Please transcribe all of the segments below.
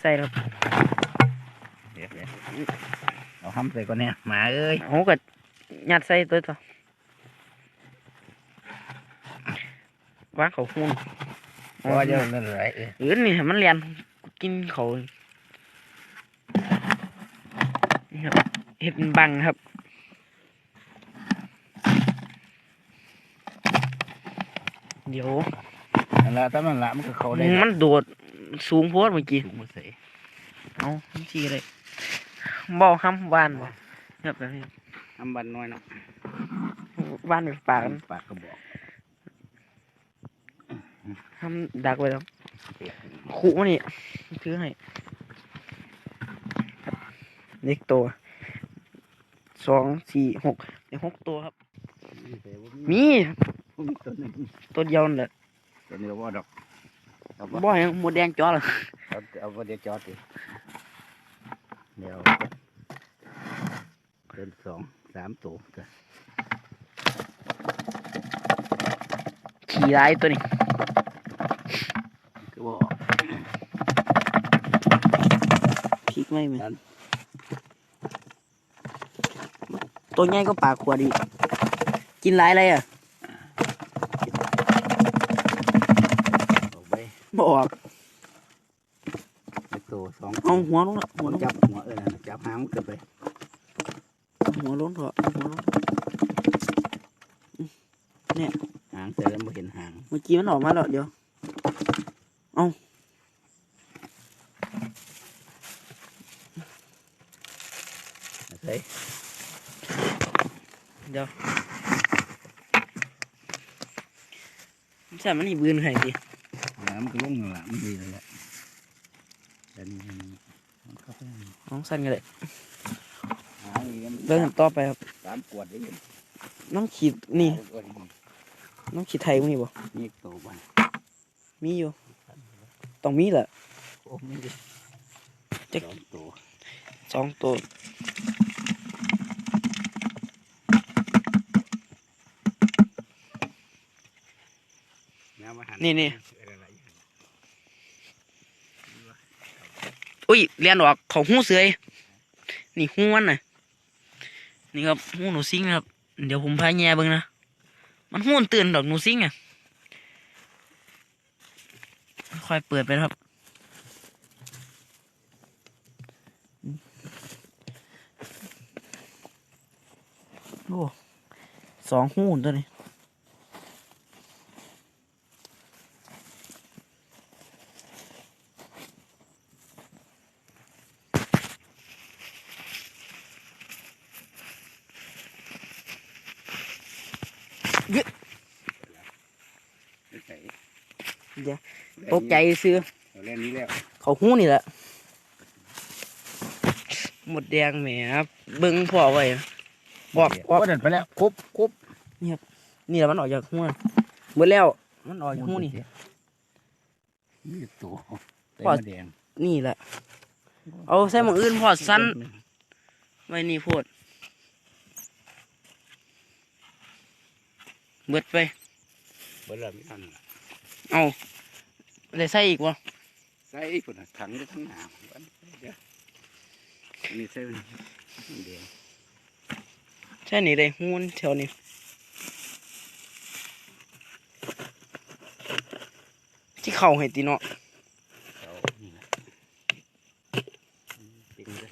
ใส่แล้วเดี๋ยวเดี๋ยวเอาห้ำใส่ก่อนเนี่ยหมาเอ้ยโอ้ก็ยัดใส่ตัวต่อวางเขาหุ่นเพราะว่าจะนั่นไรเอ้ยหรือนี่ให้มันเรียนกินเขานี่ครับเห็ดเป็นบังครับเดี๋ยวนั่นละถ้ามันละมันก็เขาได้มันโดด สูงโพดเมื่อกี้ถุงมาใส่เอามันจีเลยบ่ห้ำวานบ่ครับแบบนี้น้ำบันน้อยเนาะวานไปปากมันปากกระบอกห้ำดักไว้แล้วขู่มันนี่ถือให้เล็กตัวสองสี่หกเด็กหกตัวครับ มีมีตัวหนึงตัวเดียวนั่นแหละตัวนี้ว่าดอก เอาบ่บ่ให้หมดแดงจ้อเลยเอาเอาบ่เดี๋ยวจอดดิเดี๋ยวเป็นสองสามตัวจ้ะขี่ร้ายตัวนี้ก็บอกพริกไม่เหมือนตัวใหญ่ก็ปากขวดอีกกินหลายอะไรอะ เอาไป บออกเป็นตัวสองเอาหัวลงละหัวลงจับหัวเออนั่นน่ะจับหางมันเกิดไปหัวลงเถอะหัวลงหางแต่แล้วไม่เห็นหางเมื่อกี้มันออกมาแล้วเดี๋ยวใส่เดี๋ยวใช่มันนี่บืนไข่ดิ น้ำก็ลงนั่นละมันดีเลยแหละแต่นี่มันมันเข้าไปนั่นน้องสั้นกันเลยหางนี่มันเดินต่อไปครับ สามขวดได้ยินน้องขีดนี่สามขวดนี่ น้องขีดไทยมั้งนี่บ่ นี่โตบ้านมีอยู่ ต้องมีแหละโอ้ไม่ได้จะสองตัวสองตัวน้ำมาหัน นี่นี่ อุ้ยเรียนออกเขาหูเสือยนี่หูมันน่ะนี่ครับหูหนูซิงครับ เดี๋ยวผมพายแง่เบิ่งนะมันหูมันตื่นดอกหนูซิงอะค่อยเปิดไปครับโอ้สองหูตัวนี้ ไม่ใส่ตกใจซื้อเราเล่นนี้แล้วเขาหูนี่แหละหมดแดงแหมครับเบิ้งพ่อไว้บอกก็ว่าเดินไปแล้วครบครบนี่แหละมันออกจากหูน่ะหมดแล้วมันออกจากหูนี่นี่ตัวใส่ปอดมะแดงนี่แหละเอาใส่หมองอื่นพอสั้นไว้นี่โพด เบิดไป เบิดแล้วไม่ทันล่ะเอาได้ใส่อีกวะใส่ผุนน่ะถังจะทั้งหนามเดี๋ยวอันนี้ใส่มะแดงใช่นี่ได้หูนแถวนี้ที่เข่าให้ตีเนาะเอานี่นะจริงเลย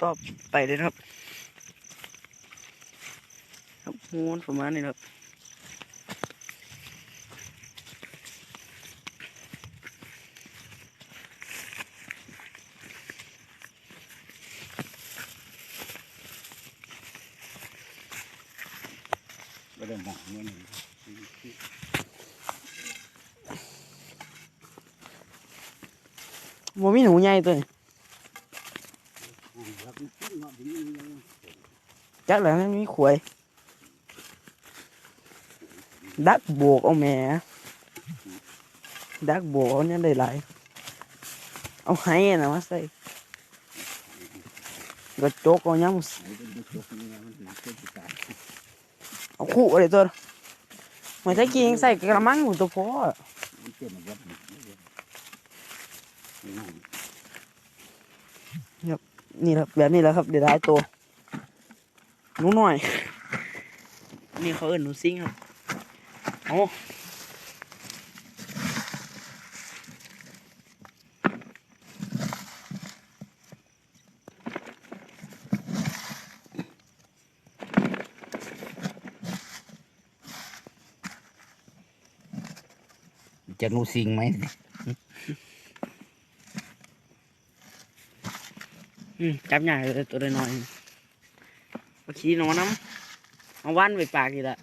ต่อไปเลยครับ ม้วนประมาณนี้ครับก็ได้หนักม้วนหนึ่งบ่มีหนูใหญ่ตัวนี้ chắc là nó mới khuấy เนาะถึงนี้ยักแล้วกเอาแหม่ดักโบกเอาเนี่ยได้หลายเอาไห้นะมาใส่ก็จกเอายังไอ้เป็นจุกนี่มันหนักเกินไปตายเอาคู่อะไรตัวเหมือนถ้ากินใส่กระมังหมดตัวพอมันเจ็บมันยับนี่นั่นนี่ครับแบบนี้แหล้วครับเดี๋ยวได้ตัวหนูหน่อย นี่เขาเอิ้นหนูซิงครับ เอาจะรู้สิ่งไหมจับใหญ่เลยตัวน้อยๆเอาขี้นอนน้ำเอาวันไปปากอีกละ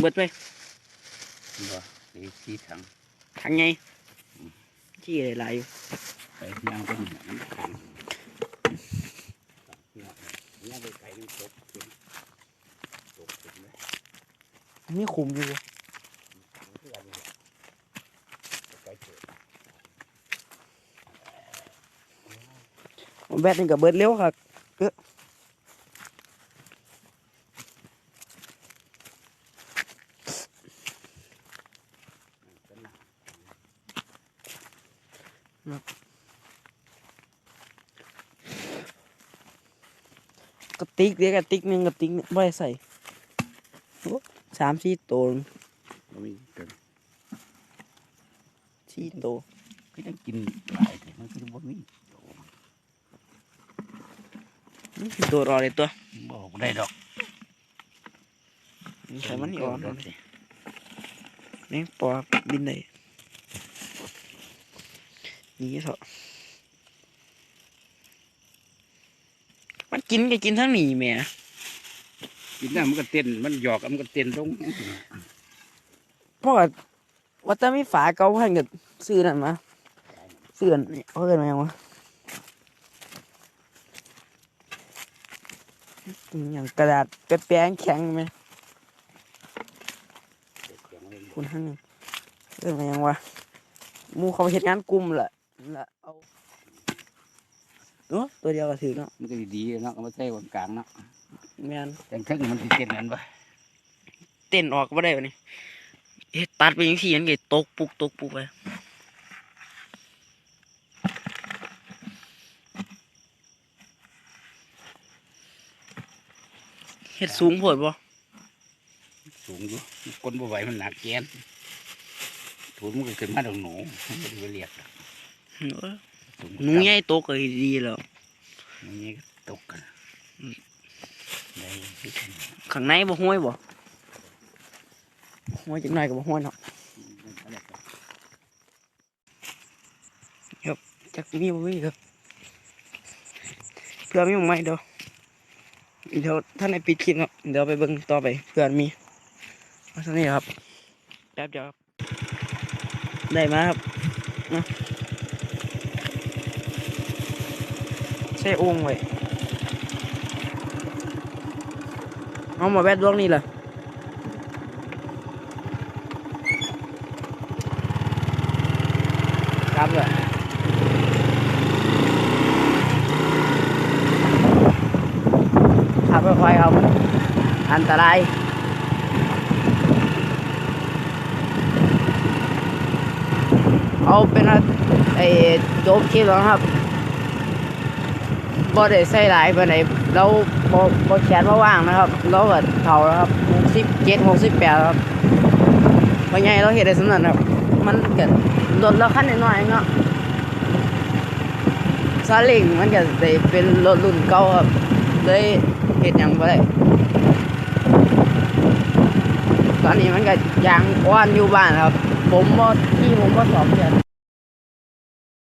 เบิดไปบ่ไอ้ที่ทางทางไงขี้อะไรหลายอยู่ไปย่างเป็นมันขังเนี่ยไปไก่มันตกขึ้นตกขึ้นเลยมีขุมอยู่ไก่เกิดแบตนี่ก็เบิดเร็วครับากระติกเดียวกระติกหนึงกระติกหนึ่งไม่ได้ใส่โอ้สามสี่ตัวมันมีเกิดสี่ตัวก็จะกินหลายแต่มันคือบ่มีตัวรอเลยตัวบอกได้ดอกนี่ใส่มันนี่อ่อนดอกสินี่ปอบินได้นี่เถอะมันกินก็กินทั้งหนีแหม่กินน้ำมันก็เต้นมันหยอกมันก็เต้นตรงเพราะว่าว่าจะมีฝาเก่าพันกับซื้อนั่นมาซื้ออันนี่เขาเกิดมายังวะอหย่างกระดาษแปะๆแข็งๆไหมคุณท่านนึงเกิดมายังวะหมูเขาไปเฮ็ดงานกลุ่มแหละ ละเอาเนาะตัวเดียวก็ถือเนาะมันก็ดีๆเนาะเอามาใส่บนกลางเนาะแม่นแต่ทั้งมันสิเต้นนั่นปะเต้นออกบ่ได้วะนี่เฮ็ดตัดไปจังซี่มันก็ตกปุกตกปุกไปเฮ็ดสูงโพดบ่สูงอยู่คนบ่ไหวมันหนักแกนถูนมันก็ขึ้นมาดอกหนูมันก็สิไปเรียกดอกเออสูง หนูใหญ่ตกก็ดีแล้วหนูใหญ่ก็ตกกันได้คือกันข้างในบ่ห้วยบ่ห้วยจักหน่อยก็บ่ห้วยเนาะจักมีบ่มีครับเพื่อมีบ่ไหมเดี๋ยวเดี๋ยวท่านในปิดคลิปเนาะเดี๋ยวไปเบิ่งต่อไปเพื่อนมีเอาเท่านี้ครับแป๊บเดียวครับได้มาครับนะ ช้องค์ไว้เอามาแวดดวงนี่แหละครับเลยขับค่อยๆเอาอันตรายเอาเป็นว่าไอ้โจบคลิปแล้วครับ บ่ได้ใส่หลายไปไหนใดเราบ่บ่แขนบ่ว่างนะครับเราก็เฒ่าแล้วครับหกสิบเจ็ดหกสิบแปดครับเพราะไงเราเฮ็ดได้สำนั้นครับ มันเกิดรถเราคันน้อยๆเนาะซาเล้งมันก็ได้เป็นรถรุ่นเก่าครับเลยเฮ็ดหยังบ่ได้ตอนนี้มันก็ยางอ้อนอยู่บ้านครับ ผมบ่ที่ผมบ่สอบเรียน